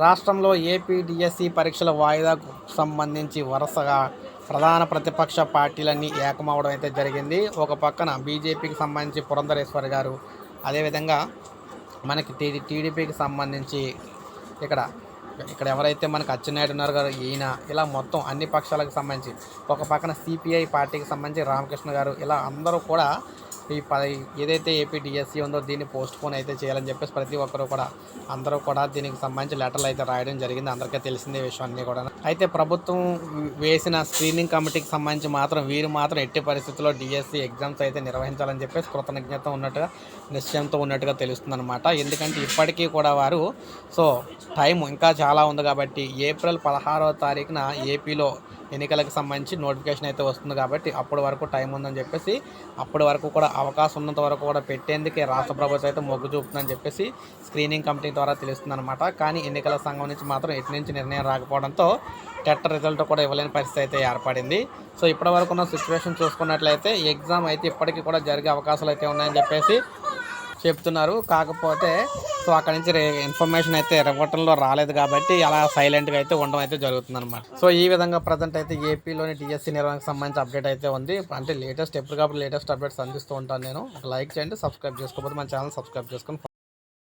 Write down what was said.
రాష్ట్రంలో ఏపీడిఎస్సి పరీక్షల వాయిదాకు సంబంధించి వరుసగా ప్రధాన ప్రతిపక్ష పార్టీలన్నీ ఏకమవడం అయితే జరిగింది. ఒక పక్కన బీజేపీకి సంబంధించి పురంధరేశ్వరి గారు అదేవిధంగా మనకి టీ టీడీపీకి సంబంధించి ఇక్కడ ఇక్కడ ఎవరైతే మనకు అచ్చెన్నాయుడు ఉన్నారు గారు ఈయన ఇలా మొత్తం అన్ని పక్షాలకు సంబంధించి ఒక పక్కన సిపిఐ పార్టీకి సంబంధించి రామకృష్ణ గారు ఇలా అందరూ కూడా ఈ ప ఏదైతే ఏపీ డిఎస్సి ఉందో దీన్ని పోస్ట్ పోన్ అయితే చేయాలని చెప్పేసి ప్రతి ఒక్కరు కూడా అందరూ కూడా దీనికి సంబంధించి లెటర్లు అయితే రాయడం జరిగింది. అందరికీ తెలిసిందే విషయం అన్నీ కూడా అయితే ప్రభుత్వం వేసిన స్క్రీనింగ్ కమిటీకి సంబంధించి మాత్రం వీరు మాత్రం ఎట్టి పరిస్థితుల్లో డిఎస్సి ఎగ్జామ్స్ అయితే నిర్వహించాలని చెప్పేసి కృతజ్ఞత ఉన్నట్టుగా నిశ్చయంతో ఉన్నట్టుగా తెలుస్తుంది అనమాట ఎందుకంటే ఇప్పటికీ కూడా వారు సో టైం ఇంకా చాలా ఉంది కాబట్టి ఏప్రిల్ పదహారవ తారీఖున ఏపీలో ఎన్నికలకు సంబంధించి నోటిఫికేషన్ అయితే వస్తుంది కాబట్టి అప్పటి వరకు టైం ఉందని చెప్పేసి అప్పటి వరకు కూడా అవకాశం ఉన్నంత వరకు కూడా పెట్టేందుకే రాష్ట్ర ప్రభుత్వం అయితే మొగ్గు చూపుతుందని చెప్పేసి స్క్రీనింగ్ కమిటీ ద్వారా తెలుస్తుంది అనమాట కానీ ఎన్నికల సంఘం నుంచి మాత్రం ఎటు నుంచి నిర్ణయం రాకపోవడంతో టెట్ రిజల్ట్ కూడా ఇవ్వలేని పరిస్థితి అయితే ఏర్పడింది. సో ఇప్పటి వరకు ఉన్న సిచ్యువేషన్ చూసుకున్నట్లయితే ఎగ్జామ్ అయితే ఇప్పటికీ కూడా జరిగే అవకాశాలు అయితే ఉన్నాయని చెప్పేసి చెప్తున్నారు. కాకపోతే సో అక్కడ నుంచి ఇన్ఫర్మేషన్ అయితే ఇవ్వటంలో రాలేదు కాబట్టి అలా సైలెంట్గా అయితే ఉండడం అయితే జరుగుతుంది అనమాట సో ఈ విధంగా ప్రజెంట్ అయితే ఏపీలోని టీఎస్సీ నిర్వహణకు సంబంధించి అప్డేట్ అయితే ఉంది. అంటే లేటెస్ట్ ఎప్పటికప్పుడు లేటెస్ట్ అప్డేట్స్ అందిస్తూ ఉంటాను నేను. లైక్ చేయండి సబ్స్క్రైబ్ చేసుకోకపోతే మన ఛానల్ సబ్స్క్రైబ్ చేసుకొని